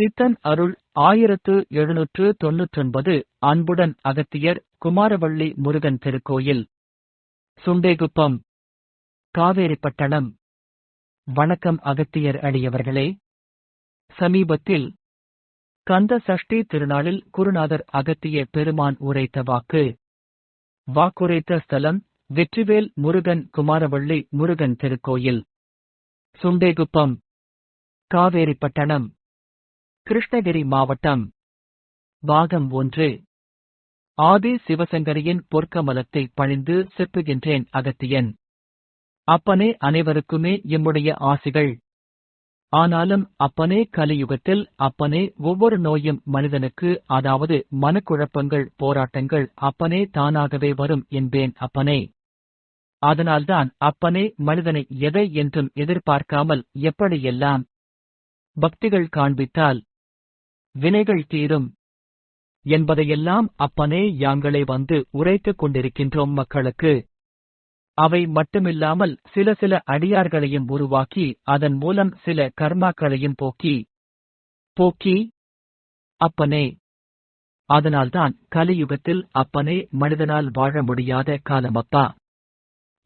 சித்தன் அருள் ஆயிரத்து எழுநூற்று தொன்னூற்றொன்பது அன்புடன் அகத்தியர் குமாரவள்ளி முருகன் திருக்கோயில். சுண்டேகுப்பம் காவேரிப்பட்டணம். வணக்கம் அகத்தியர் அடியவர்களே. சமீபத்தில் கந்த சஷ்டி திருநாளில் குருநாதர் அகத்திய பெருமான் உரைத்த வாக்கு. வாக்குரைத்த ஸ்தலம் வெற்றிவேல் முருகன் குமாரவள்ளி முருகன் திருக்கோயில். சுண்டேகுப்பம் காவேரிப்பட்டணம். கிருஷ்ணகிரி மாவட்டம் பாகம் ஒன்று. ஆதி சிவசங்கரியின் பொற்கமலத்தை பணிந்து செப்புகின்றேன் அகத்தியன். அப்பனே அனைவருக்குமே எம்முடைய ஆசிகள். ஆனாலும் அப்பனே கலியுகத்தில் அப்பனே ஒவ்வொரு நோயும் மனிதனுக்கு அதாவது மனக்குழப்பங்கள் போராட்டங்கள் அப்பனே தானாகவே வரும் என்பேன் அப்பனே. அதனால்தான் அப்பனே மனிதனை எதை என்றும் எதிர்பார்க்காமல் எப்படியெல்லாம் பக்திகள் காண்பித்தால் வினைகள் தீரும் என்பதையெல்லாம் அப்பனே யாங்களே வந்து உரைத்துக் கொண்டிருக்கின்றோம் மக்களுக்கு. அவை மட்டுமில்லாமல் சில சில அடியார்களையும் உருவாக்கி அதன் மூலம் சில கர்மாக்களையும் போக்கி. போக்கி? அப்பனே. அதனால்தான் கலியுகத்தில் அப்பனே மனிதனால் வாழ முடியாத காலமப்பா.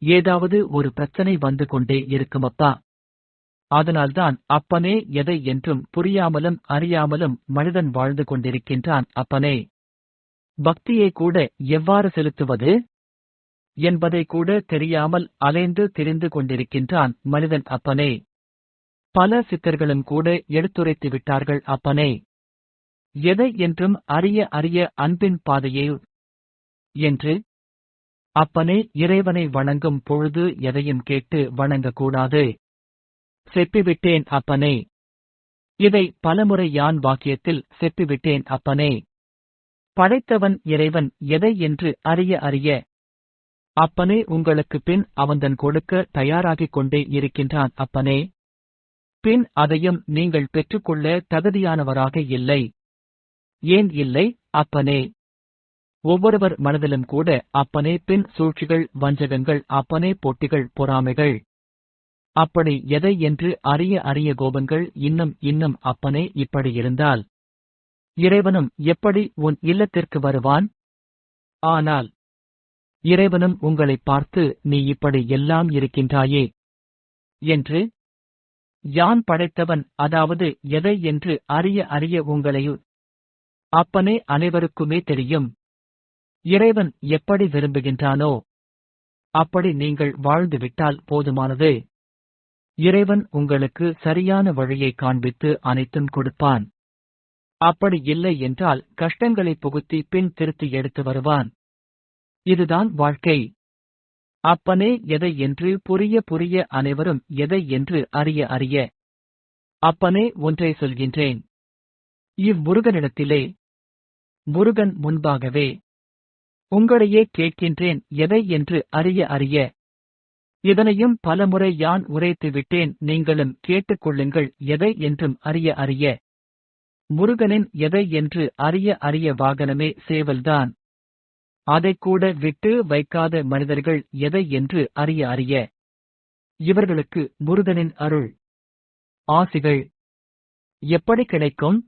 ஏதாவது ஒரு பிரச்சனை வந்து கொண்டே இருக்குமப்பா அதனால்தான் அப்பனே எதை என்றும் புரியாமலும் அறியாமலும் மனிதன் வாழ்ந்து கொண்டிருக்கின்றான் அப்பனே. பக்தியை கூட எவ்வாறு செலுத்துவது? என்பதை கூட தெரியாமல் அலைந்து திரிந்து கொண்டிருக்கின்றான் மனிதன் அப்பனே. பல சித்தர்களும் கூட எடுத்துரைத்து விட்டார்கள் அப்பனே. எதை என்றும் அறிய அறிய அன்பின் பாதையே என்று அப்பனே இறைவனை வணங்கும் பொழுது எதையும் கேட்டு வணங்கக்கூடாது. செப்பிவிட்டேன் அப்பனே. இதை பலமுறை யான் வாக்கியத்தில் செப்பிவிட்டேன் அப்பனே. படைத்தவன் இறைவன் எதை என்று அறிய அறிய. அப்பனே உங்களுக்கு பின் அவன்தன் கொடுக்க தயாராகிக் கொண்டே இருக்கின்றான் அப்பனே. பின் அதையும் நீங்கள் பெற்றுக்கொள்ள தகுதியானவராக இல்லை. ஏன் இல்லை அப்பனே. ஒவ்வொருவர் மனதிலும் கூட அப்பனே பின் சூழ்ச்சிகள் வஞ்சகங்கள் அப்பனே போட்டிகள் பொறாமைகள். அப்படி எதை என்று அறிய அறிய கோபங்கள் இன்னும் இன்னும் அப்பனே இப்படி இருந்தால் இறைவனும் எப்படி உன் இல்லத்திற்கு வருவான்? ஆனால் இறைவனும் உங்களை பார்த்து நீ இப்படி எல்லாம் இருக்கின்றாயே என்று யான் படைத்தவன் அதாவது எதை என்று அறிய அறிய உங்களை அப்பனே அனைவருக்குமே தெரியும். இறைவன் எப்படி விரும்புகின்றானோ அப்படி நீங்கள் வாழ்ந்துவிட்டால் போதுமானது. இறைவன் உங்களுக்கு சரியான வழியை காண்பித்து அனைத்தும் கொடுப்பான். அப்படி இல்லை என்றால் கஷ்டங்களை புகுத்தி பின் திருத்தி எடுத்து வருவான். இதுதான் வாழ்க்கை. அப்பனே எதை என்று புரிய புரிய அனைவரும் எதை என்று அறிய அறிய அப்பனே ஒன்றை சொல்கின்றேன். இவ்முருகனிடத்திலே முருகன் முன்பாகவே உங்களையே கேட்கின்றேன் எதை என்று அறிய அறிய இதனையும் பலமுறை யான் உரைத்து விட்டேன் நீங்களும் கேட்டுக்கொள்ளுங்கள் எதை என்றும் அறிய அறிய. முருகனின் எதை என்று அறிய அறிய வாகனமே சேவல்தான். அதைக்கூட விட்டு வைக்காத மனிதர்கள் எதை என்று அறிய அறிய. இவர்களுக்கு முருகனின் அருள். ஆசிகள். எப்படி கிடைக்கும்?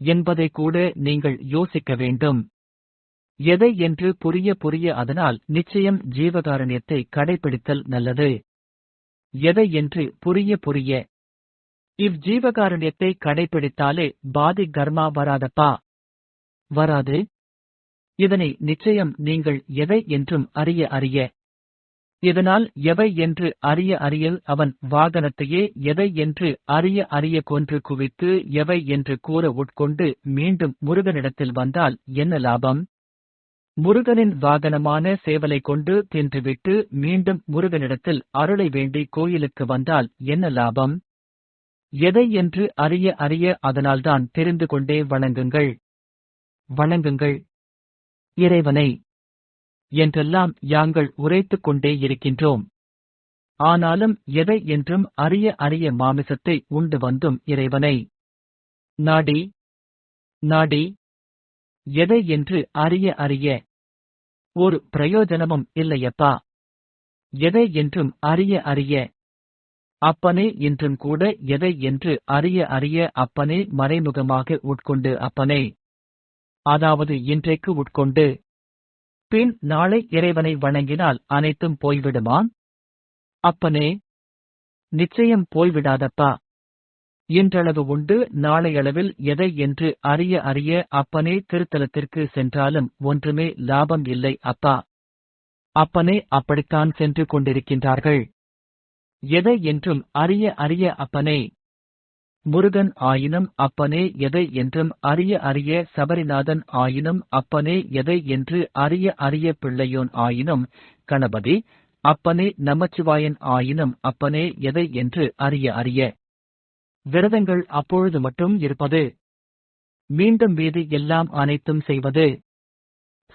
என்பதை கூட நீங்கள் யோசிக்க வேண்டும். எதை என்று புரிய புரிய அதனால் நிச்சயம் ஜீவகாரண்யத்தை கடைபிடித்தல் நல்லது. எதை என்று புரிய புரிய. இவ் ஜீவகாரண்யத்தை கடைபிடித்தாலே பாதி கர்மா வராதப்பா? வராது. இதனை நிச்சயம் நீங்கள் எதை என்றும் அறிய அறிய. இதனால் எவை என்று அறிய அறிய அவன் வாகனத்தையே எதை என்று அறிய அறிய கொன்று குவித்து எவை என்று கூற உட்கொண்டு மீண்டும் முருகனிடத்தில் வந்தால் என்ன லாபம்? முருகனின் வாகனமான சேவலை கொண்டு தின்றுவிட்டு மீண்டும் முருகனிடத்தில் அருளை வேண்டி கோயிலுக்கு வந்தால் என்ன லாபம்? எதை என்று அறிய அறிய அதனால்தான் தெரிந்து கொண்டே வணங்குங்கள். வணங்குங்கள். இறைவனை என்றெல்லாம் யாங்கள் உரைத்துக் கொண்டே இருக்கின்றோம். ஆனாலும் எதை என்றும் அறிய அறிய மாமிசத்தை உண்டு வந்தும் இறைவனை. நாடி நாடி எதை என்று அறிய அறிய. ஒரு பிரயோஜனமும் இல்லையப்பா. எதை என்றும் அறிய அறிய. அப்பனே இன்றும் கூட எதை என்று அறிய அறிய அப்பனே மறைமுகமாக உட்கொண்டு அப்பனே. அதாவது இன்றைக்கு உட்கொண்டு. பின் நாளை இறைவனை வணங்கினால் அனைத்தும் போய்விடுமாம் அப்பனே நிச்சயம் போய்விடாதப்பா. இன்றளவு உண்டு. நாளையளவில் எதை என்று அறிய அறிய அப்பனே திருத்தலத்திற்கு சென்றாலும் ஒன்றுமே லாபம் இல்லை அப்பா. அப்பனே அப்படித்தான் சென்று கொண்டிருக்கின்றார்கள். எதை என்றும் அறிய அறிய அப்பனே. முருகன் ஆயினும் அப்பனே எதை என்றும் அறிய அறிய சபரிநாதன் ஆயினும் அப்பனே எதை என்று அறிய அறிய பிள்ளையோன் ஆயினும் கணபதி அப்பனே நமச்சிவாயன் ஆயினும் அப்பனே எதை என்று அறிய அறிய. விரதங்கள் அப்பொழுது மட்டும் இருப்பது. மீண்டும் மீது எல்லாம் அனைத்தும் செய்வது.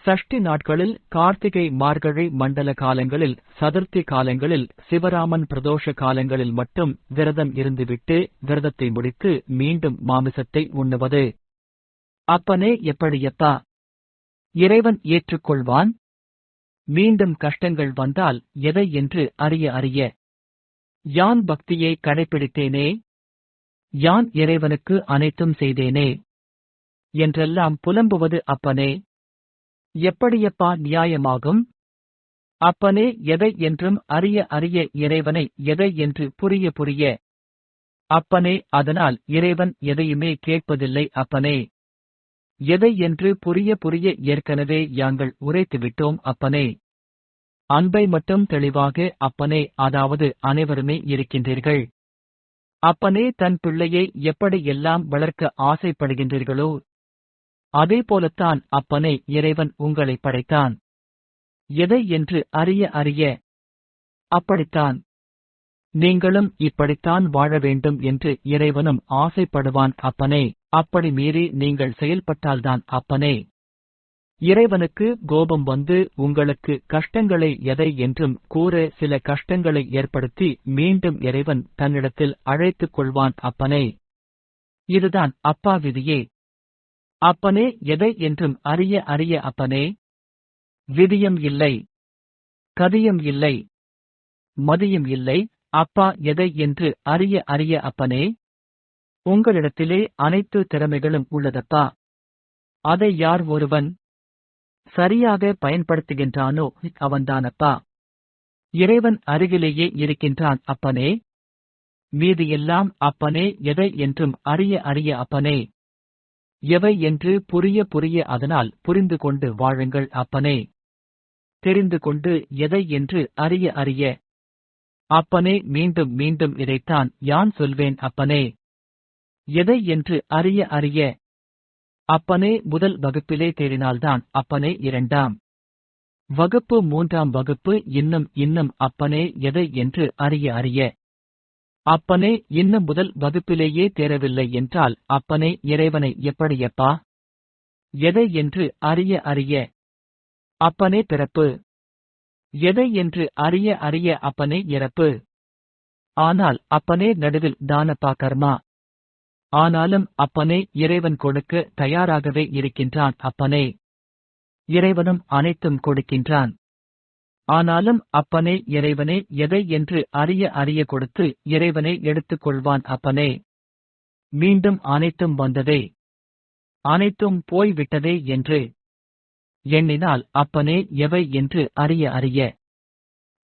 சஷ்டி நாட்களில் கார்த்திகை மார்கழி மண்டல காலங்களில் சதுர்த்தி காலங்களில் சிவராமன் பிரதோஷ காலங்களில் மட்டும் விரதம் இருந்துவிட்டு விரதத்தை முடித்து மீண்டும் மாமிசத்தை உண்ணுவது. அப்பனே எப்படியப்பா? இறைவன் ஏற்றுக்கொள்வான்? மீண்டும் கஷ்டங்கள் வந்தால் எதை என்று அறிய அறிய. யான் பக்தியை கடைபிடித்தேனே யான் இறைவனுக்கு அனைத்தும் செய்தேனே? என்றெல்லாம் புலம்புவது அப்பனே. எப்படியப்பா நியாயமாகும்? அப்பனே எதை என்றும் அறிய அறிய இறைவனை எதை என்று புரிய புரிய. அப்பனே அதனால் இறைவன் எதையுமே கேட்பதில்லை அப்பனே. எதை என்று புரிய புரிய ஏற்கனவே யாங்கள் உரைத்துவிட்டோம் அப்பனே. அன்பை மட்டும் தெளிவாக அப்பனே அதாவது அனைவருமே இருக்கின்றீர்கள். அப்பனே தன் பிள்ளையை எப்படி எல்லாம் வளர்க்க ஆசைப்படுகின்றீர்களோ அதே போலத்தான் அப்பனே இறைவன் உங்களை படைத்தான். எதை என்று அறிய அறிய அப்படித்தான். நீங்களும் இப்படித்தான் வாழ வேண்டும் என்று இறைவனும் ஆசைப்படுவான் அப்பனே. அப்படி மீறி நீங்கள் செயல்பட்டால்தான் அப்பனே. இறைவனுக்கு கோபம் வந்து உங்களுக்கு கஷ்டங்களை எதை என்றும் கூற சில கஷ்டங்களை ஏற்படுத்தி மீண்டும் இறைவன் தன்னிடத்தில் அழைத்துக் கொள்வான் அப்பனே. இதுதான் அப்பா விதியே. அப்பனே எதை என்றும் அறிய அறிய அப்பனே. விதியம் இல்லை. கதியம் இல்லை. மதியம் இல்லை. அப்பா எதை என்று அறிய அறிய அப்பனே. உங்களிடத்திலே அனைத்து திறமைகளும் உள்ளதப்பா. அதை யார் ஒருவன்? சரியாக பயன்படுத்துகின்றானோ? அவன்தானப்பா. இறைவன் அருகிலேயே இருக்கின்றான் அப்பனே. மீதியெல்லாம் அப்பனே எதை என்றும் அறிய அறிய அப்பனே. எவை என்று புரிய புரிய அதனால் புரிந்து கொண்டு வாழுங்கள் அப்பனே. தெரிந்து கொண்டு எதை என்று அறிய அறிய. அப்பனே மீண்டும் மீண்டும் இதைத்தான் யான் சொல்வேன் அப்பனே. எதை என்று அறிய அறிய. அப்பனே முதல் வகுப்பிலே தேறினால்தான் அப்பனே இரண்டாம். வகுப்பு மூன்றாம் வகுப்பு இன்னும் இன்னும் அப்பனே எதை என்று அறிய அறிய. அப்பனே இன்னும் முதல் வகுப்பிலேயே தேரவில்லை என்றால் அப்பனே இறைவனை எப்படியப்பா எதை என்று அறிய அறிய. அப்பனே பிறப்பு. எதை என்று அறிய அறிய அப்பனே இறப்பு. ஆனால் அப்பனே நடுவில் தானப்பா கர்மா. ஆனாலும் அப்பனே இறைவன் கொடுக்க தயாராகவே இருக்கின்றான் அப்பனே. இறைவனும் அனைத்தும் கொடுக்கின்றான். ஆனாலும் அப்பனே இறைவனே எதை என்று அறிய அறிய கொடுத்து இறைவனை எடுத்துக் கொள்வான் அப்பனே. மீண்டும் அனைத்தும் வந்ததே. அனைத்தும் போய்விட்டதே என்று எண்ணினால் அப்பனே எவை என்று அறிய அறிய.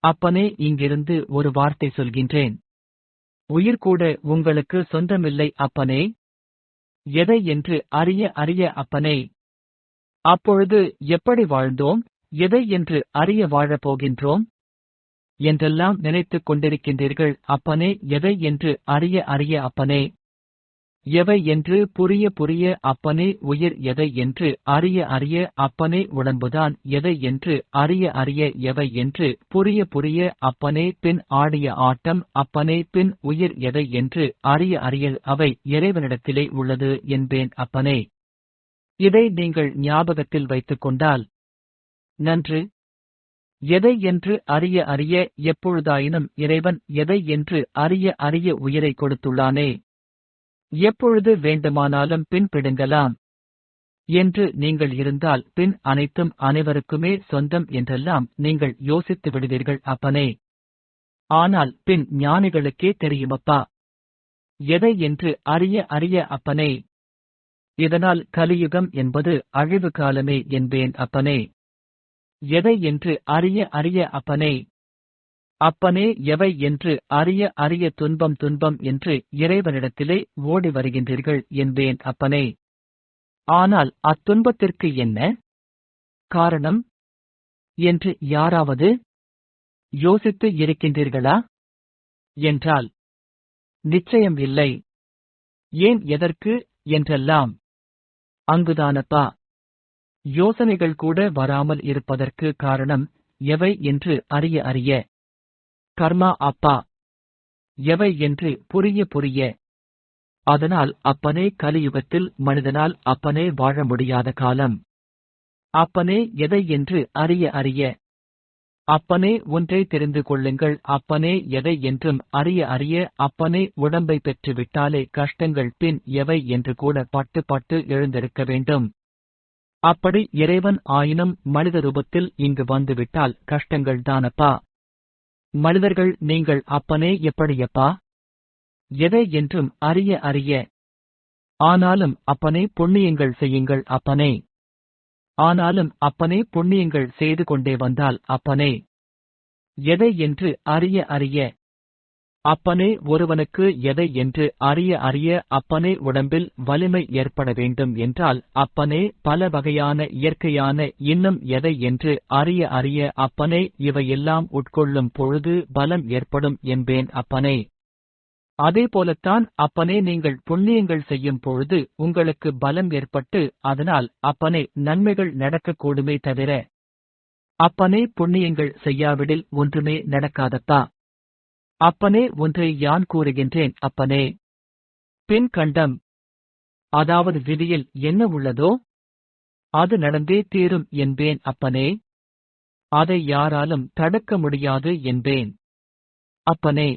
அப்பனே இங்கிருந்து ஒரு வார்த்தை சொல்கின்றேன். உயிர் கூட உங்களுக்கு சொந்தமில்லை அப்பனே. எதை என்று அறிய அறிய அப்பனே. அப்பொழுது எப்படி வாழ்ந்தோம்? எதை என்று அறிய வாழப் போகின்றோம் என்றெல்லாம் நினைத்துக் கொண்டிருக்கின்றீர்கள் அப்பனே. எதை என்று அறிய அறிய அப்பனே. எவை என்று புரிய புரிய அப்பனே உயிர் எதை என்று அறிய அறிய அப்பனே உடம்புதான் எதை என்று அறிய அறிய எவை என்று புரிய புரிய அப்பனே பின் ஆடிய ஆட்டம் அப்பனே பின் உயிர் எதை என்று அறிய அறிய அவை இறைவனிடத்திலே உள்ளது என்பேன் அப்பனே. இதை நீங்கள் ஞாபகத்தில் வைத்துக் கொண்டால் நன்று எதை என்று அறிய அறிய எப்பொழுதாயினும் இறைவன் எதை என்று அறிய அறிய உயிரை கொடுத்துள்ளானே. எப்பொழுது வேண்டுமானாலும் பின் பிடுங்கலாம் என்று நீங்கள் இருந்தால் பின் அனைத்தும் அனைவருக்குமே சொந்தம் என்றெல்லாம் நீங்கள் யோசித்து விடுவீர்கள் அப்பனே. ஆனால் பின் ஞானிகளுக்கே தெரியுமப்பா? எதை என்று அறிய அறிய அப்பனே. இதனால் கலியுகம் என்பது அழிவு காலமே என்பேன் அப்பனே. எதை என்று அறிய அறிய அப்பனே. அப்பனே எவை என்று அறிய அறிய துன்பம் துன்பம் என்று இறைவனிடத்திலே ஓடி வருகின்றீர்கள் என்பேன் அப்பனே. ஆனால் அத்துன்பத்திற்கு என்ன? காரணம்? என்று யாராவது யோசித்து இருக்கின்றீர்களா? என்றால் நிச்சயம் இல்லை. ஏன் எதற்கு என்றெல்லாம்? அங்குதானப்பா யோசனைகள் கூட வராமல் இருப்பதற்கு காரணம் எவை என்று அறிய அறிய. கர்மா அப்பா. எவை என்று புரிய புரிய. அதனால் அப்பனே கலியுகத்தில் மனிதனால் அப்பனே வாழ முடியாத காலம். அப்பனே எதை என்று அறிய அறிய. அப்பனே ஒன்றை தெரிந்து கொள்ளுங்கள் அப்பனே எதை என்றும் அறிய அறிய அப்பனே உடம்பை பெற்று விட்டாலே கஷ்டங்கள் பின் எவை என்று கூட பட்டு பட்டு எழுந்திருக்க வேண்டும். அப்படி இறைவன் ஆயினும் மனித ரூபத்தில் இங்கு வந்துவிட்டால் கஷ்டங்கள் தானப்பா. மனிதர்கள் நீங்கள் அப்பனே எப்படியப்பா? எதை என்றும் அறிய அறிய. ஆனாலும் அப்பனே புண்ணியங்கள் செய்யுங்கள் அப்பனே. ஆனாலும் அப்பனே புண்ணியங்கள் செய்து கொண்டே வந்தால் அப்பனே. எதை என்று அறிய அறிய. அப்பனே ஒருவனுக்கு எதை என்று அறிய அறிய அப்பனே உடம்பில் வலிமை ஏற்பட வேண்டும் என்றால் அப்பனே பல வகையான இயற்கையான இன்னும் எதை என்று அறிய அறிய அப்பனே இவையெல்லாம் உட்கொள்ளும் பொழுது பலம் ஏற்படும் என்பேன் அப்பனே. அதே போலத்தான் அப்பனே நீங்கள் புண்ணியங்கள் செய்யும் பொழுது உங்களுக்கு பலம் ஏற்பட்டு அதனால் அப்பனே நன்மைகள் நடக்கக்கூடுமே தவிர அப்பனே புண்ணியங்கள் செய்யாவிடில் ஒன்றுமே நடக்காதத்தா? அப்பனே ஒன்றை யான் கூறுகின்றேன் அப்பனே? பின் கண்டம். அதாவது விதியில் என்ன உள்ளதோ அது நடந்தே தீரும் என்பேன் அப்பனே. அதை யாராலும் தடுக்க முடியாது என்பேன் அப்பனே.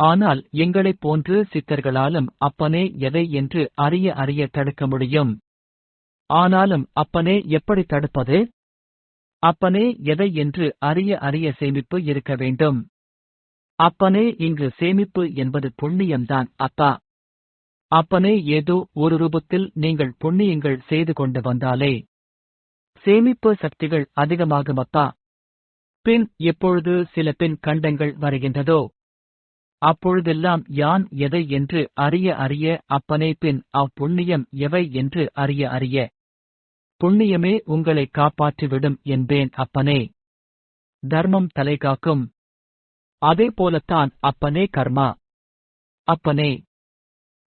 ஆனால் எங்களைப் போன்று சித்தர்களாலும் அப்பனே எதை என்று அறிய அறிய தடுக்க முடியும். ஆனாலும் அப்பனே எப்படி தடுப்பது? அப்பனே எதை என்று அறிய அறிய சேமிப்பு இருக்க வேண்டும். அப்பனே இங்கு சேமிப்பு என்பது புண்ணியம்தான் அப்பா. அப்பனே ஏதோ ஒரு ரூபத்தில் நீங்கள் புண்ணியங்கள் செய்து கொண்டு வந்தாலே. சேமிப்பு சக்திகள் அதிகமாகும் அப்பா. பின் எப்பொழுது சில பின் கண்டங்கள் வருகின்றதோ அப்பொழுதெல்லாம் யான் எதை என்று அறிய அறிய அப்பனே பின் அப்புண்ணியம் எவை என்று அறிய அறிய. புண்ணியமே உங்களை காப்பாற்றிவிடும் என்பேன் அப்பனே. தர்மம் தலைகாக்கும் அதே போலத்தான் அப்பனே கர்மா. அப்பனே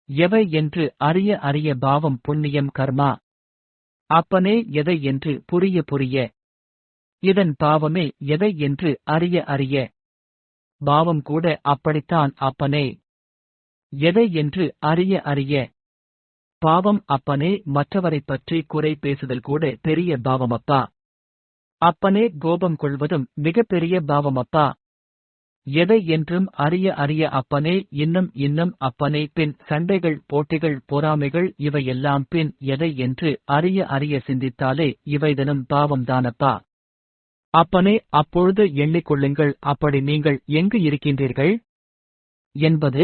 எவை என்று அறிய அறிய பாவம் புண்ணியம் கர்மா. அப்பனே எதை என்று புரிய புரிய இதன் பாவமே எதை என்று அறிய அறிய. பாவம் கூட அப்படித்தான் அப்பனே எதை என்று அறிய அறிய. பாவம் அப்பனே மற்றவரைப் பற்றி குறை பேசுதல் கூட பெரிய பாவமப்பா அப்பனே கோபம் கொள்வதும் மிகப்பெரிய பாவமப்பா எதை என்றும் அறிய அறிய அப்பனே இன்னும் இன்னும் அப்பனே பின் சண்டைகள் போட்டிகள் பொறாமைகள் இவையெல்லாம் பின் எதை என்று அறிய அறிய சிந்தித்தாலே இவைதனும் பாவம்தானப்பா. அப்பனே அப்பொழுது எண்ணிக்கொள்ளுங்கள் அப்படி நீங்கள் எங்கு இருக்கின்றீர்கள்? என்பது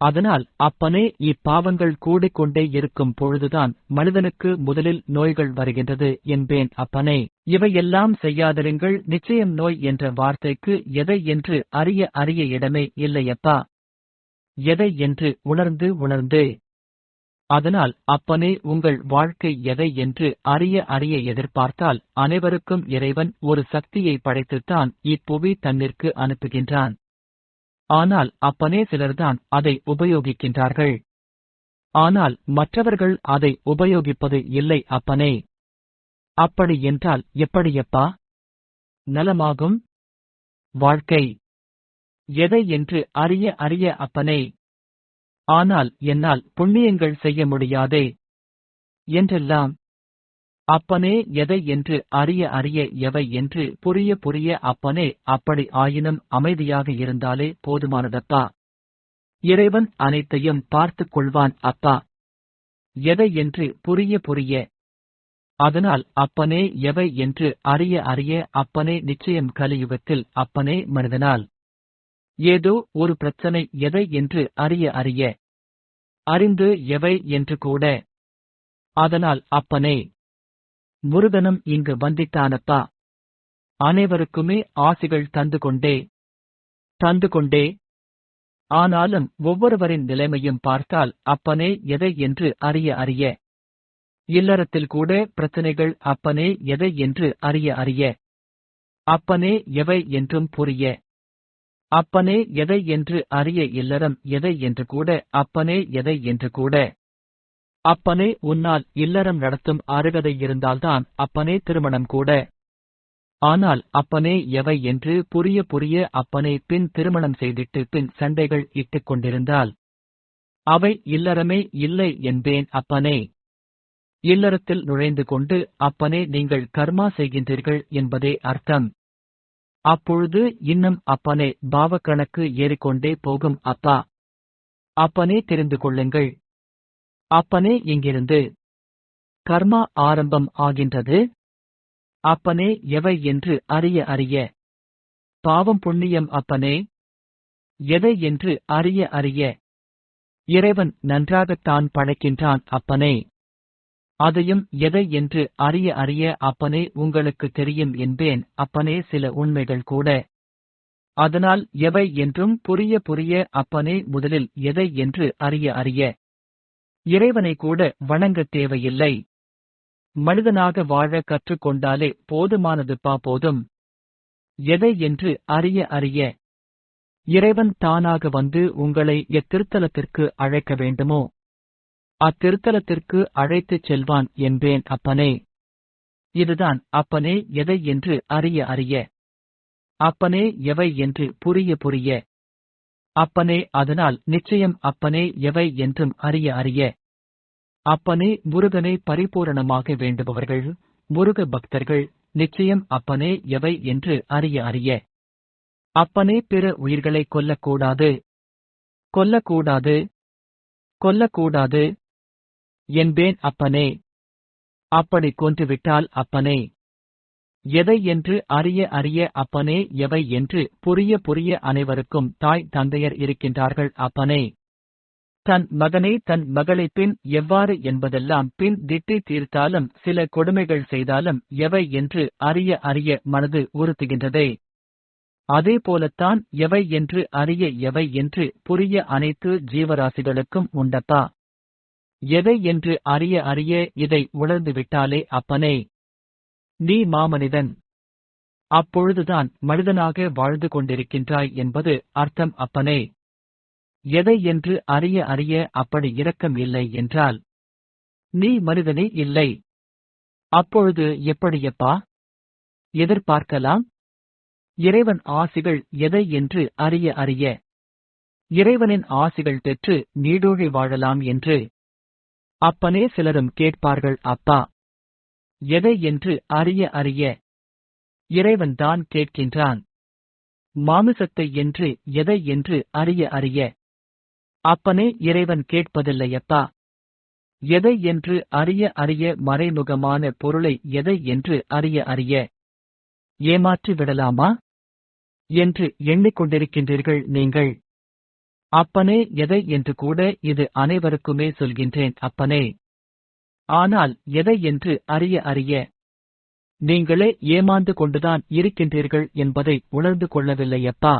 அதனால் அப்பனே இப்பாவங்கள் கூடிக்கொண்டே இருக்கும் பொழுதுதான் மனிதனுக்கு முதலில் நோய்கள் வருகின்றது என்பேன் அப்பனே. இவையெல்லாம் செய்யாதிருங்கள் நிச்சயம் நோய் என்ற வார்த்தைக்கு எதை என்று அறிய அறிய இடமே இல்லையப்பா. எதை என்று உணர்ந்து உணர்ந்து. அதனால் அப்பனே உங்கள் வாழ்க்கை எதை என்று அறிய அறிய எதிர்பார்த்தால் அனைவருக்கும் இறைவன் ஒரு சக்தியை படைத்துத்தான் இப்புவி தன்னிற்கு அனுப்புகின்றான். ஆனால் அப்பனே சிலர்தான் அதை உபயோகிக்கின்றார்கள். ஆனால் மற்றவர்கள் அதை உபயோகிப்பது இல்லை அப்பனே. அப்படி என்றால் எப்படியப்பா? நலமாகும். வாழ்க்கை. எதை என்று அறிய அறிய அப்பனே. ஆனால் என்னால் புண்ணியங்கள் செய்ய முடியாதே. என்றெல்லாம் அப்பனே எதை என்று அறிய அறிய எவை என்று புரிய புரிய அப்பனே அப்படி ஆயினும் அமைதியாக இருந்தாலே போதுமானதப்பா? இறைவன் அனைத்தையும் பார்த்துக் கொள்வான் அப்பா. எதை என்று புரிய புரிய? அதனால் அப்பனே எவை என்று அறிய அறிய அப்பனே நிச்சயம் கலியுகத்தில் அப்பனே மனிதனால். ஏதோ ஒரு பிரச்சனை எதை என்று அறிய அறிய? அறிந்து எவை என்று கூட? அதனால் அப்பனே முருகனும் இங்கு வந்திட்டானப்பா அனைவருக்குமே ஆசிகள் தந்து கொண்டே தந்து கொண்டே. ஆனாலும் ஒவ்வொருவரின் நிலைமையும் பார்த்தால் அப்பனே எதை என்று அறிய அறிய. இல்லறத்தில் கூட பிரச்சனைகள் அப்பனே எதை என்று அறிய அறிய. அப்பனே எவை என்றும் புரிய. அப்பனே எதை என்று அறிய இல்லறம் எதை என்று கூட அப்பனே எதை என்று கூட. அப்பனே உன்னால் இல்லறம் நடத்தும் அருகதை இருந்தால்தான் அப்பனே திருமணம் கூட. ஆனால் அப்பனே எவை என்று புரிய புரிய அப்பனே பின் திருமணம் செய்திட்டு பின் சண்டைகள் இட்டுக் கொண்டிருந்தால் அவை இல்லறமே இல்லை என்பேன் அப்பனே. இல்லறத்தில் நுழைந்து கொண்டு அப்பனே நீங்கள் கர்மா செய்கின்றீர்கள் என்பதே அர்த்தம். அப்பொழுது இன்னும் அப்பனே பாவக்கணக்கு ஏறிக்கொண்டே போகும் அப்பா. அப்பனே தெரிந்து கொள்ளுங்கள் அப்பனே இங்கிருந்து கர்மா ஆரம்பம் ஆகின்றது. அப்பனே எவை என்று அறிய அறிய. பாவம் புண்ணியம் அப்பனே. எதை என்று அறிய அறிய. இறைவன் நன்றாகத்தான் படைக்கின்றான் அப்பனே. அதையும் எதை என்று அறிய அறிய அப்பனே உங்களுக்கு தெரியும் என்பேன். அப்பனே சில உண்மைகள் கூட. அதனால் எவை என்றும் புரிய புரிய அப்பனே முதலில் எதை என்று அறிய அறிய. இறைவனை கூட வணங்கத் தேவையில்லை. மனிதனாக வாழ கற்றுக்கொண்டாலே போதுமானதுப்பா போதும். எதை என்று அறிய அறிய. இறைவன் தானாக வந்து உங்களை எத்திருத்தலத்திற்கு அழைக்க வேண்டுமோ? அத்திருத்தலத்திற்கு அழைத்துச் செல்வான் என்பேன் அப்பனே. இதுதான் அப்பனே எதை என்று அறிய அறிய. அப்பனே எவை என்று புரிய புரிய. அப்பனே அதனால் நிச்சயம் அப்பனே எவை என்றும் அறிய அறிய. அப்பனே முருகனை பரிபூரணமாக வேண்டுபவர்கள் முருக பக்தர்கள் நிச்சயம் அப்பனே எவை என்று அறிய அறிய. அப்பனே பிற உயிர்களை கொல்லக்கூடாது. கொல்லக்கூடாது. கொல்லக்கூடாது. என்பேன் அப்பனே. அப்படி கொன்றுவிட்டால் அப்பனே. எதை என்று அறிய அறிய அப்பனே எவை என்று புரிய புரிய அனைவருக்கும் தாய் தந்தையர் இருக்கின்றார்கள் அப்பனே. தன் மகனை தன் மகளை பின் எவ்வாறு என்பதெல்லாம் பின் திட்டி தீர்த்தாலும் சில கொடுமைகள் செய்தாலும் எவை என்று அறிய அறிய மனது உறுத்துகின்றதே. அதே போலத்தான் எவை என்று அறிய எவை என்று புரிய அனைத்து ஜீவராசிகளுக்கும் உண்டப்பா. எதை என்று அறிய அறிய இதை உணர்ந்துவிட்டாலே அப்பனே. நீ மாமனிதன். அப்பொழுதுதான் மனிதனாக வாழ்ந்து கொண்டிருக்கின்றாய் என்பது அர்த்தம் அப்பனே. எதை என்று அறிய அறிய அப்படி இரக்கம் இல்லை என்றால் நீ மனிதனே இல்லை. அப்பொழுது எப்படியப்பா? எதிர்பார்க்கலாம். இறைவன் ஆசிகள் எதை என்று அறிய அறிய. இறைவனின் ஆசிகள் பெற்று நீடூழி வாழலாம் என்று அப்பனே சிலரும் கேட்பார்கள் அப்பா. எதை என்று அறிய அறிய இறைவன் தான் கேட்கின்றான். மாமிசத்தை என்று எதை என்று அறிய அறிய அப்பனே இறைவன் கேட்பதில்லையப்பா. எதை என்று அறிய அறிய மறைமுகமான பொருளை எதை என்று அறிய அறிய ஏமாற்றி விடலாமா? என்று எண்ணிக்கொண்டிருக்கின்றீர்கள் நீங்கள். அப்பனே எதை என்று கூட இது அனைவருக்குமே சொல்கின்றேன் அப்பனே. ஆனால் எதை என்று அறிய அறிய நீங்களே ஏமாந்து கொண்டுதான் இருக்கின்றீர்கள் என்பதை உணர்ந்து கொள்ளவில்லையப்பா.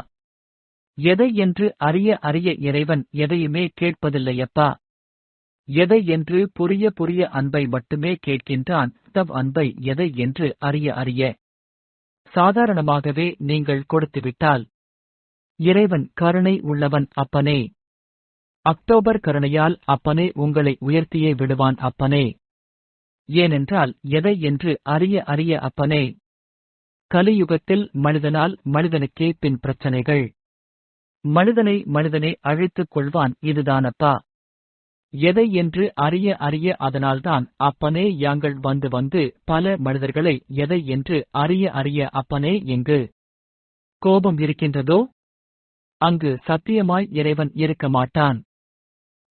எதை என்று அறிய அறிய இறைவன் எதையுமே கேட்பதில்லையப்பா. எதை என்று புரிய புரிய அன்பை மட்டுமே கேட்கின்றான் தவ் அன்பை எதை என்று அறிய அறிய. சாதாரணமாகவே நீங்கள் கொடுத்துவிட்டால் இறைவன் கருணை உள்ளவன் அப்பனே. அக்டோபர் கருணையால் அப்பனே உங்களை உயர்த்தியே விடுவான் அப்பனே. ஏனென்றால் எதை என்று அறிய அறிய அப்பனே. கலியுகத்தில் மனிதனால் மனிதனுக்கே பின் பிரச்சனைகள். மனிதனை மனிதனே அழைத்துக் கொள்வான் இதுதானப்பா. எதை என்று அறிய அறிய அதனால்தான் அப்பனே யாங்கள் வந்து வந்து பல மனிதர்களை எதை என்று அறிய அறிய அப்பனே எங்கு? கோபம் இருக்கின்றதோ? அங்கு சத்தியமாய் இறைவன் இருக்க மாட்டான்.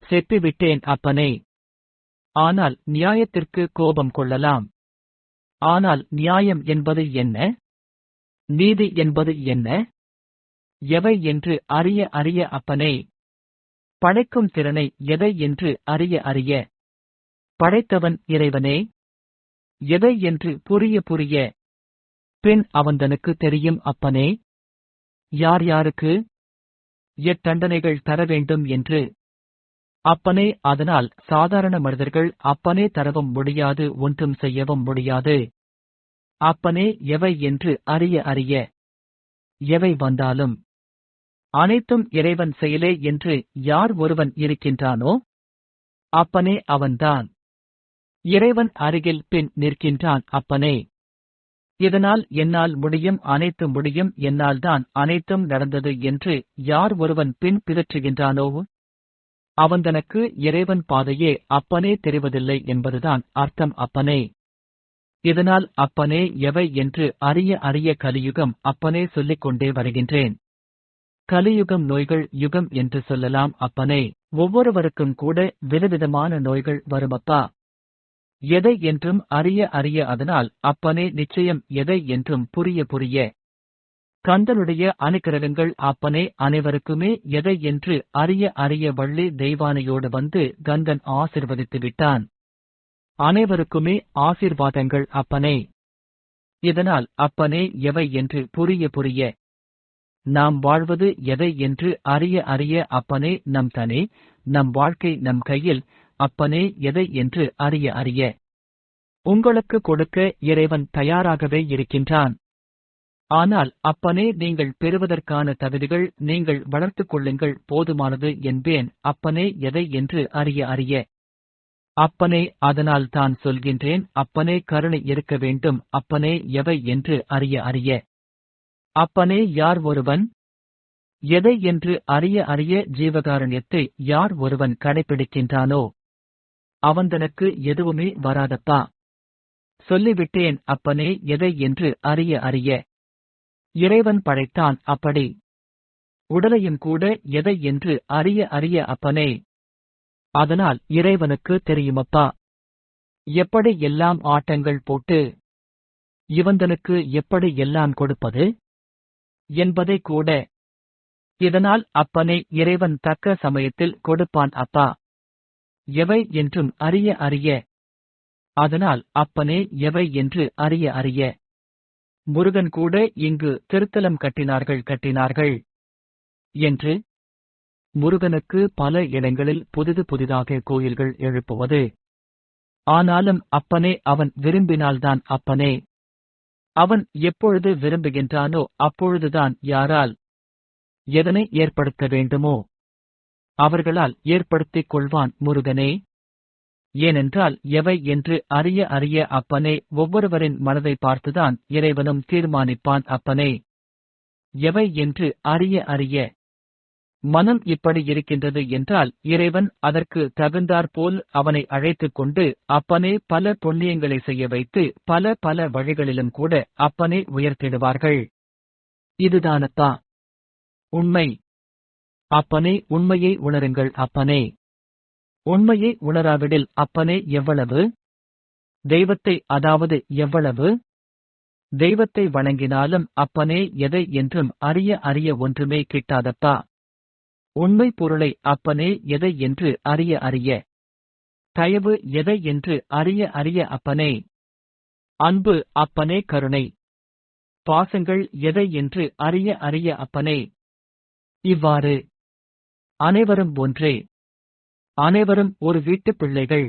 செப்பிவிட்டேன் அப்பனே. ஆனால் நியாயத்திற்கு கோபம் கொள்ளலாம். ஆனால் நியாயம் என்பது என்ன? நீதி என்பது என்ன? எவை என்று அறிய அறிய அப்பனே. படைக்கும் திறனை எதை என்று அறிய அறிய. படைத்தவன் இறைவனே. எதை என்று புரிய புரிய. பின் அவந்தனுக்கு தெரியும் அப்பனே. யார் யாருக்கு? எத்தண்டனைகள் தர வேண்டும் என்று. அப்பனே அதனால் சாதாரண மனிதர்கள் அப்பனே தரவும் முடியாது ஒன்றும் செய்யவும் முடியாது. அப்பனே எவை என்று அறிய அறிய எவை வந்தாலும் அனைத்தும் இறைவன் செயலே என்று யார் ஒருவன் இருக்கின்றானோ அப்பனே அவன்தான். இறைவன் அருகில் பின் நிற்கின்றான் அப்பனே. இதனால் என்னால் முடியும் அனைத்து முடியும் என்னால் தான் அனைத்தும் நடந்தது என்று யார் ஒருவன் பின் பிதற்றுகின்றானோ? அவன் தனக்கு இறைவன் பாதையே அப்பனே தெரிவதில்லை என்பதுதான் அர்த்தம் அப்பனே. இதனால் அப்பனே எவை என்று அறிய அறிய கலியுகம் அப்பனே சொல்லிக் கொண்டே வருகின்றேன். கலியுகம் நோய்கள் யுகம் என்று சொல்லலாம் அப்பனே. ஒவ்வொருவருக்கும் கூட விதவிதமான நோய்கள் வருமப்பா. எதை என்றும் அறிய அறிய அதனால் அப்பனே நிச்சயம் எதை என்றும் புரிய புரிய கந்தனுடைய அனுக்கிரகங்கள் அப்பனே அனைவருக்குமே எதை என்று அறிய அறிய வள்ளி தெய்வானையோடு வந்து கந்தன் ஆசிர்வதித்து விட்டான். அனைவருக்குமே ஆசீர்வாதங்கள் அப்பனே. இதனால் அப்பனே எவை என்று புரிய புரிய நாம் வாழ்வது எதை என்று அறிய அறிய அப்பனே நம் தனே நம் வாழ்க்கை நம் கையில் அப்பனே எதை என்று அறிய அறிய. உங்களுக்கு கொடுக்க இறைவன் தயாராகவே இருக்கின்றான். ஆனால் அப்பனே நீங்கள் பெறுவதற்கான தகுதிகள் நீங்கள் வளர்த்துக் கொள்ளுங்கள் போதுமானது என்பேன் அப்பனே எதை என்று அறிய அறிய. அப்பனே அதனால் தான் சொல்கின்றேன் அப்பனே கருணை இருக்க வேண்டும் அப்பனே எவை என்று அறிய அறிய. அப்பனே யார் ஒருவன்? எதை என்று அறிய அறிய ஜீவகாரண்யத்தை யார் ஒருவன் கடைபிடிக்கின்றானோ அவந்தனுக்கு எதுவுமே வராதப்பா. சொல்லிவிட்டேன் அப்பனே எதை என்று அறிய அறிய. இறைவன் படைத்தான் அப்படி. உடலையும் கூட எதை என்று அறிய அறிய அப்பனே. அதனால் இறைவனுக்கு தெரியுமப்பா. எப்படி எல்லாம் ஆட்டங்கள் போட்டு இவந்தனுக்கு எப்படி எல்லாம் கொடுப்பது? என்பதை கூட. இதனால் அப்பனே இறைவன் தக்க சமயத்தில் கொடுப்பான் அப்பா. எவை என்றும் அறிய அறிய. அதனால் அப்பனே எவை என்று அறிய அறிய. முருகன் கூட இங்கு திருத்தலம் கட்டினார்கள் கட்டினார்கள். என்று முருகனுக்கு பல இடங்களில் புதிது புதிதாக கோயில்கள் எழுப்புவது. ஆனாலும் அப்பனே அவன் விரும்பினால்தான் அப்பனே. அவன் எப்பொழுது விரும்புகின்றானோ அப்பொழுதுதான் யாரால் எதனை ஏற்படுத்த வேண்டுமோ. அவர்களால் ஏற்படுத்திக் கொள்வான் முருகனே. ஏனென்றால் எவை என்று அறிய அறிய அப்பனே ஒவ்வொருவரின் மனதை பார்த்துதான் இறைவனும் தீர்மானிப்பான் அப்பனே. எவை என்று அறிய அறிய. மனம் இப்படி இருக்கின்றது என்றால் இறைவன் அதற்கு தகுந்தாற்போல் அவனை அழைத்துக் கொண்டு அப்பனே பல புண்ணியங்களை செய்ய வைத்து பல பல வழிகளிலும் கூட அப்பனே உயர்த்திடுவார்கள். இதுதானத்தா. உண்மை. அப்பனே உண்மையை உணருங்கள் அப்பனே. உண்மையை உணராவிடில் அப்பனே எவ்வளவு? தெய்வத்தை அதாவது எவ்வளவு? தெய்வத்தை வணங்கினாலும் அப்பனே எதை என்றும் அறிய அறிய ஒன்றுமே கிட்டாதப்பா? உண்மை பொருளை அப்பனே எதை என்று அறிய அறிய? தயவு எதை என்று அறிய அறிய அப்பனே? அன்பு அப்பனே கருணை. பாசங்கள் எதை என்று அறிய அறிய அப்பனே? இவ்வாறு அனைவரும் ஒன்றே. அனைவரும் ஒரு வீட்டுப் பிள்ளைகள்.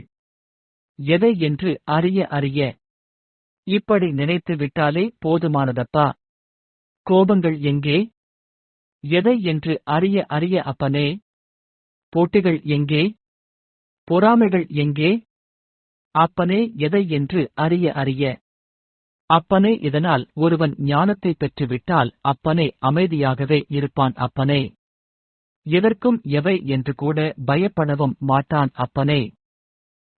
எதை என்று அறிய அறிய. இப்படி நினைத்து விட்டாலே போதுமானதப்பா. கோபங்கள் எங்கே? எதை என்று அறிய அறிய அப்பனே. போட்டிகள் எங்கே? பொறாமைகள் எங்கே? அப்பனே எதை என்று அறிய அறிய. அப்பனே இதனால் ஒருவன் ஞானத்தை பெற்றுவிட்டால் அப்பனே அமைதியாகவே இருப்பான் அப்பனே. எதற்கும் எவை என்று கூட பயப்படவும் மாட்டான் அப்பனே.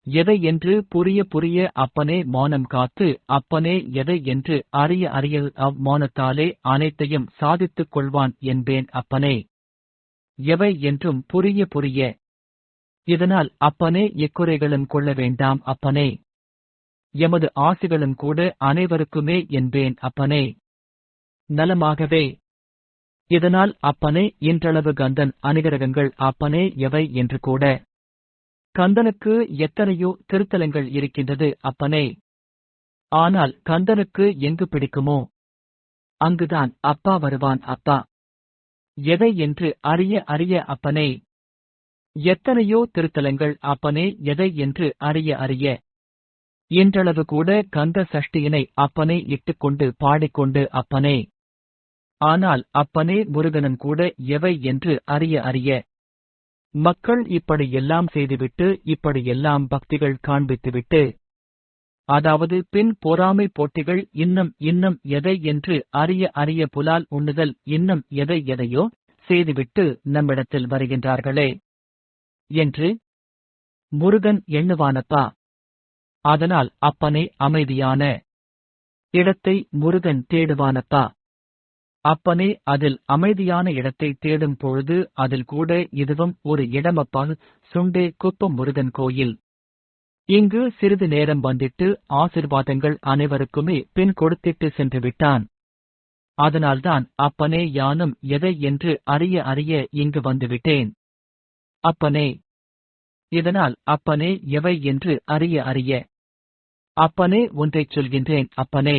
எதை என்று புரிய புரிய அப்பனே மௌனம் காத்து அப்பனே எதை என்று அறிய அறிய அம்மௌனத்தாலே அனைத்தையும் சாதித்துக் கொள்வான் என்பேன் அப்பனே. எவை என்றும் புரிய புரிய. இதனால் அப்பனே எக்குறைகளும் கொள்ள வேண்டாம் அப்பனே. எமது ஆசைகளும் கூட அனைவருக்குமே என்பேன் அப்பனே. நலமாகவே இதனால் அப்பனே இன்றளவு கந்தன் அனுகிரகங்கள் அப்பனே எவை என்று கூட. கந்தனுக்கு எத்தனையோ திருத்தலங்கள் இருக்கின்றது அப்பனே. ஆனால் கந்தனுக்கு எங்கு பிடிக்குமோ? அங்குதான் அப்பா வருவான் அப்பா. எதை என்று அறிய அறிய அப்பனே. எத்தனையோ திருத்தலங்கள் அப்பனே எதை என்று அறிய அறிய. இன்றளவு கூட கந்த சஷ்டியினை அப்பனே இட்டுக்கொண்டு பாடிக்கொண்டு அப்பனே. ஆனால் அப்பனே முருகனன் கூட எவை என்று அறிய அறிய. மக்கள் இப்படி எல்லாம் செய்துவிட்டு இப்படி எல்லாம் பக்திகள் காண்பித்துவிட்டு அதாவது பின் பொறாமை போட்டிகள் இன்னும் இன்னும் எதை என்று அறிய அறிய புலால் உண்ணுதல் இன்னும் எதை எதையோ செய்துவிட்டு நம்மிடத்தில் வருகின்றார்களே என்று முருகன் எண்ணுவானப்பா. அதனால் அப்பனே அமைதியான இடத்தை முருகன் தேடுவானப்பா. அப்பனே அதில் அமைதியான இடத்தை தேடும் பொழுது அதில் கூட இதுவும் ஒரு இடமப்பால் சுண்டே குப்பம் முருகன் கோயில். இங்கு சிறிது நேரம் வந்திட்டு ஆசிர்வாதங்கள் அனைவருக்குமே பின் கொடுத்திட்டு சென்று விட்டான். அதனால்தான் அப்பனே யானும் எதை என்று அறிய அறிய இங்கு வந்துவிட்டேன் அப்பனே இதனால் அப்பனே எவை என்று அறிய அறிய. அப்பனே ஒன்றைச் சொல்கின்றேன் அப்பனே.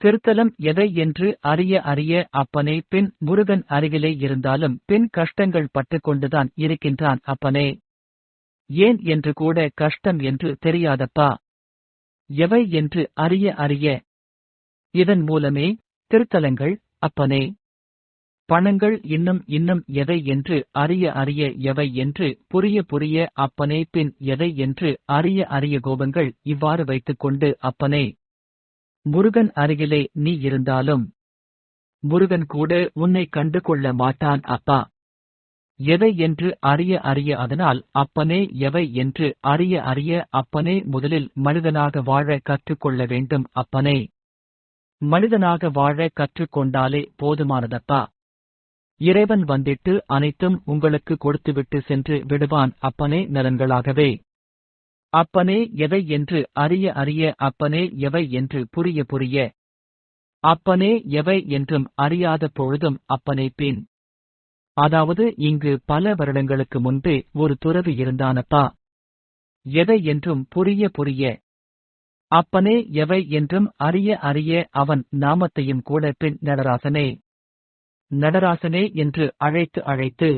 திருத்தலம் எதை என்று அறிய அறிய அப்பனே பின் முருகன் அருகிலே இருந்தாலும் பின் கஷ்டங்கள் பட்டுக்கொண்டுதான் இருக்கின்றான் அப்பனே. ஏன் என்று கூட கஷ்டம் என்று தெரியாதப்பா. எவை என்று அறிய அறிய. இதன் மூலமே திருத்தலங்கள் அப்பனே. பணங்கள் இன்னும் இன்னும் எதை என்று அறிய அறிய எவை என்று புரிய புரிய அப்பனே பின் எதை என்று அறிய அறிய கோபங்கள் இவ்வாறு வைத்துக்கொண்டு அப்பனே. முருகன் அருகிலே நீ இருந்தாலும் முருகன் கூட உன்னை கண்டு கொள்ள மாட்டான் அப்பா. எதை என்று அறிய அறிய அதனால் அப்பனே எவை என்று அறிய அறிய அப்பனே முதலில் மனிதனாக வாழ கற்றுக்கொள்ள வேண்டும் அப்பனே. மனிதனாக வாழ கற்றுக்கொண்டாலே போதுமானதப்பா. இறைவன் வந்திட்டு அனைத்தும் உங்களுக்கு கொடுத்துவிட்டு சென்று விடுவான் அப்பனே நலன்களாகவே. அப்பனே எவை என்று அறிய அறிய அப்பனே எவை என்று புரிய புரிய. அப்பனே எவை என்றும் அறியாத பொழுதும் அப்பனே பின். அதாவது இங்கு பல வருடங்களுக்கு முன்பே ஒரு துறவி இருந்தானப்பா. எதை என்றும் புரிய புரிய. அப்பனே எவை என்றும் அறிய அறிய அவன் நாமத்தையும் கூட பின் நடராசனே. நடராசனே என்று அழைத்து அழைத்து.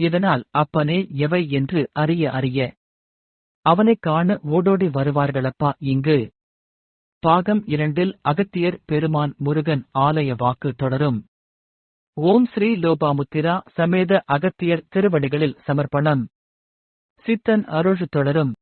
இதனால் அப்பனே எவை என்று அறிய அறிய. அவனைக் காண ஓடோடி வருவார்களப்பா இங்கு. பாகம் இரண்டில் அகத்தியர் பெருமான் முருகன் ஆலய வாக்கு தொடரும். ஓம் ஸ்ரீ லோபாமுத்திரா சமேத அகத்தியர் திருவடிகளில் சமர்ப்பணம். சித்தன் அருள் தொடரும்.